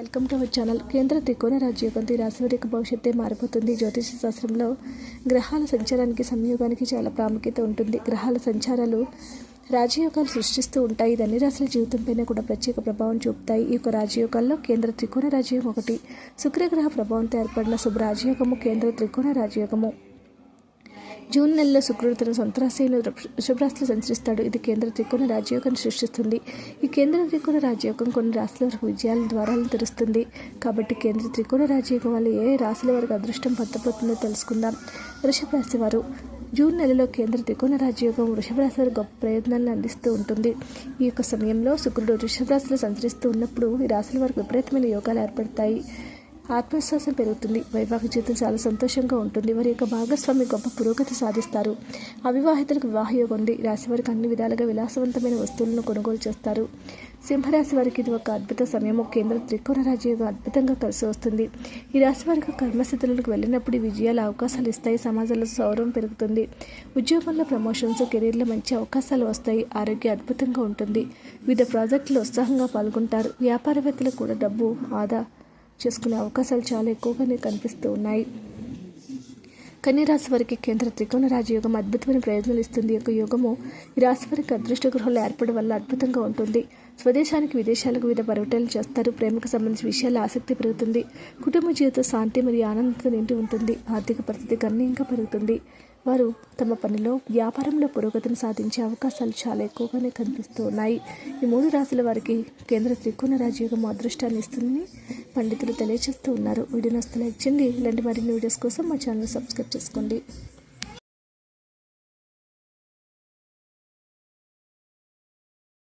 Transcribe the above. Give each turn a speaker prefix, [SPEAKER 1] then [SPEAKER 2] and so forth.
[SPEAKER 1] Welcome to our channel. కేంద్ర త్రికోణ రాజ్యోగంతో ఈ రాశి యొక్క భవిష్యత్తే మారిపోతుంది. జ్యోతిష శాస్త్రంలో గ్రహాల సంచారానికి సంయోగానికి చాలా ప్రాముఖ్యత ఉంటుంది. గ్రహాల సంచారాలు రాజయోగాలు సృష్టిస్తూ ఉంటాయి. ఇది అన్ని రాశుల జీవితంపైన కూడా ప్రత్యేక ప్రభావం చూపుతాయి. ఈ యొక్క రాజయోగాల్లో కేంద్ర త్రికోణ రాజయోగం ఒకటి. శుక్రగ్రహ ప్రభావంతో ఏర్పడిన శుభ రాజయోగము కేంద్ర త్రికోణ రాజయోగము. జూన్ నెలలో శుక్రుడు తన సొంత రాశిలో వృషభరాశిలో సంచరిస్తాడు. ఇది కేంద్ర త్రికోణ రాజయోగాన్ని సృష్టిస్తుంది. ఈ కేంద్ర త్రికోణ రాజయోగం కొన్ని రాశుల వరకు విజయాల ద్వారాలను తెరుస్తుంది. కాబట్టి కేంద్ర త్రికోణ రాజయోగం వల్ల ఏ రాశుల వరకు అదృష్టం పట్టబోతుందో తెలుసుకుందాం. వృషభ రాశి వారు జూన్ నెలలో కేంద్ర త్రికోణ రాజయోగం వృషభరాశి వారి గొప్ప ప్రయోజనాలను అందిస్తూ ఉంటుంది. ఈ యొక్క సమయంలో శుక్రుడు వృషభరాశిలో సంచరిస్తూ ఉన్నప్పుడు ఈ రాశుల వారికి విపరీతమైన యోగాలు ఏర్పడతాయి. ఆత్మవిశ్వాసం పెరుగుతుంది. వైవాహిక జీవితం చాలా సంతోషంగా ఉంటుంది. వారి యొక్క భాగస్వామి గొప్ప పురోగతి సాధిస్తారు. అవివాహితులకు వివాహయోగం ఉంది. రాశి వారికి అన్ని విధాలుగా విలాసవంతమైన వస్తువులను కొనుగోలు చేస్తారు. సింహరాశి వారికి ఇది ఒక అద్భుత సమయము. కేంద్ర త్రికోణ రాజయోగం అద్భుతంగా కలిసి వస్తుంది. ఈ రాశి వారికి కర్మస్థితులకు వెళ్ళినప్పుడు విజయాల అవకాశాలు ఇస్తాయి. సమాజంలో సౌరవం పెరుగుతుంది. ఉద్యోగంలో ప్రమోషన్స్ కెరీర్లో మంచి అవకాశాలు వస్తాయి. ఆరోగ్యం అద్భుతంగా ఉంటుంది. వివిధ ప్రాజెక్టులు ఉత్సాహంగా పాల్గొంటారు. వ్యాపారవేత్తలకు కూడా డబ్బు ఆదా చేసుకునే అవకాశాలు చాలా ఎక్కువగానే కనిపిస్తూ ఉన్నాయి. కన్యరాశి వారికి కేంద్ర త్రికోణ రాజయోగం అద్భుతమైన ప్రయోజనాలు ఇస్తుంది. యొక్క యోగము ఈ రాశి వారికి అదృష్ట గృహాలు ఏర్పడడం వల్ల అద్భుతంగా ఉంటుంది. స్వదేశానికి విదేశాలకు వివిధ పర్యటనలు చేస్తారు. ప్రేమకు సంబంధించిన విషయాల్లో ఆసక్తి పెరుగుతుంది. కుటుంబ జీవితం శాంతి మరియు ఆనందంతో నిండి ఉంటుంది. ఆర్థిక పరిస్థితి గణనీయంగా పెరుగుతుంది. వారు తమ పనిలో వ్యాపారంలో పురోగతిని సాధించే అవకాశాలు చాలా ఎక్కువగానే కనిపిస్తూ ఉన్నాయి. ఈ మూడు రాశుల వారికి కేంద్ర త్రికోణ రాజయోగం అదృష్టాన్ని ఇస్తుందని పండితులు తెలియజేస్తూ ఉన్నారు. వీడియో నచ్చితే లైక్ చేయండి. ఇలాంటి మరిన్ని వీడియోస్ కోసం మా ఛానల్ సబ్స్క్రైబ్ చేసుకోండి.